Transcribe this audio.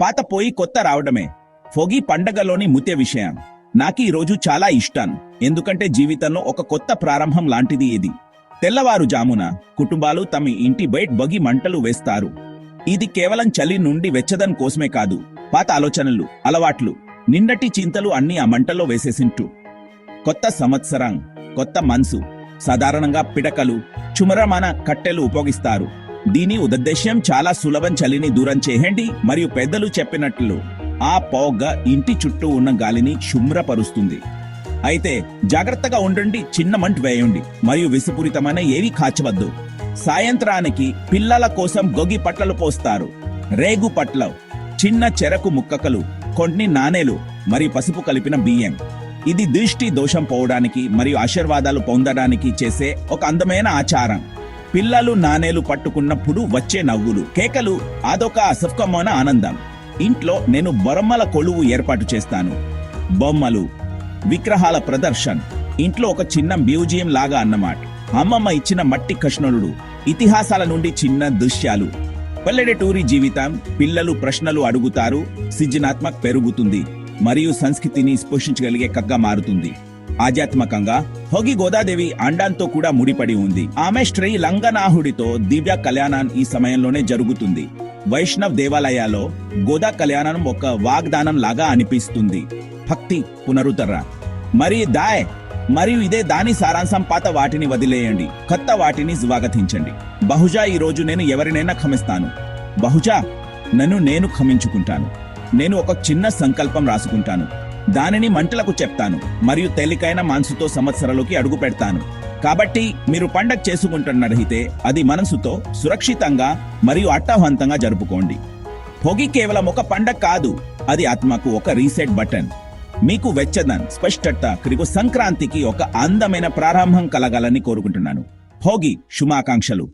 పాత పోయి కొత్త రావడమే. ఫొగి పండగలోని ముత్య విషయం. నాకు ఈరోజు రోజు చాలా ఇష్టం ఎందుకంటే జీవితంలో ఒక కొత్త ప్రారంభం లాంటిది ఇది తెల్లవారుజామున కుటుంబాలు తమ ఇంటి బయట బగి మంటలు వేస్తారు. ఇది కేవలం చలి నుండి వెచ్చదన్ కోసమే కాదు పాత ఆలోచనలు అలవాట్లు నిన్నటి చింతలు అన్ని ఆ మంటల్లో వేసేసింటూ కొత్త సంవత్సరం కొత్త మనసు సాధారణంగా పిడకలు చుమరమాన కట్టెలు ఉపయోగిస్తారు. దీని ఉద్దేశ్యం చాలా సులభం చలిని దూరం చేయండి మరియు పెద్దలు చెప్పినట్లు ఆ పొగ ఇంటి చుట్టూ ఉన్న గాలిని శుభ్రపరుస్తుంది. అయితే జాగ్రత్తగా ఉండండి చిన్న మంట వేయండి మరియు విసుపూరితమైన ఏవి కాచవద్దు. సాయంత్రానికి పిల్లల కోసం గొగి పట్లలు పోస్తారు. రేగు పట్ల చిన్న చెరకు ముక్కకలు కొన్ని నాణేలు మరియు పసుపు కలిపిన బియ్యం. ఇది దృష్టి దోషం పోవడానికి మరియు ఆశీర్వాదాలు పొందడానికి చేసే ఒక అందమైన ఆచారం. పిల్లలు నాణేలు పట్టుకున్నప్పుడు వచ్చే నవ్వులు. కేకలు అదొక అసఫ్కమైన ఆనందం. ఇంట్లో నేను బొరమ్మల కొలువు ఏర్పాటు చేస్తాను. బొమ్మలు విగ్రహాల ప్రదర్శన్. ఇంట్లో ఒక చిన్న మ్యూజియం లాగా అన్నమాట. అమ్మమ్మ ఇచ్చిన మట్టి కష్ణుడు ఇతిహాసాల నుండి చిన్న దృశ్యాలు. పల్లెటూరి జీవితం పిల్లలు ప్రశ్నలు అడుగుతారు సృజనాత్మక పెరుగుతుంది మరియు సంస్కృతిని స్పృశించగలిగే కగ్గా మారుతుంది. ఆధ్యాత్మికంగా హోగి గోదాదేవి అండాంతో కూడా ముడిపడి ఉంది. ఆమె శ్రీ లంగనాహుడితో దివ్య కళ్యాణం ఈ సమయంలోనే జరుగుతుంది. వైష్ణవ్ దేవాలయాల్లో గోదా కళ్యాణం ఒక వాగ్దానం లాగా అనిపిస్తుంది. భక్తి పునరుతర మరి దాయ్ మరియు ఇదే దాని సారాంశం పాత వాటిని వదిలేయండి. కొత్త వాటిని స్వాగతించండి. బహుశా ఈ రోజు నేను ఎవరినైనా క్షమిస్తాను బహుశా నన్ను నేను క్షమించుకుంటాను నేను ఒక చిన్న సంకల్పం రాసుకుంటాను. దానిని మంటలకు చెప్తాను మరియు తేలికైన మనసుతో సంవత్సరాలకి అడుగు పెడతాను. కాబట్టి మీరు పండగ చేసుకుంటున్నట్టయితే అది మనసుతో సురక్షితంగా మరియు అట్టవంతంగా జరుపుకోండి. భోగి కేవలం ఒక పండగ కాదు అది ఆత్మకు ఒక రీసెట్ బటన్. మీకు వెచ్చదన్ స్పష్టత క్రిగు సంక్రాంతికి ఒక అందమైన ప్రారంభం కలగాలని కోరుకుంటున్నాను. హోగి శుభాకాంక్షలు.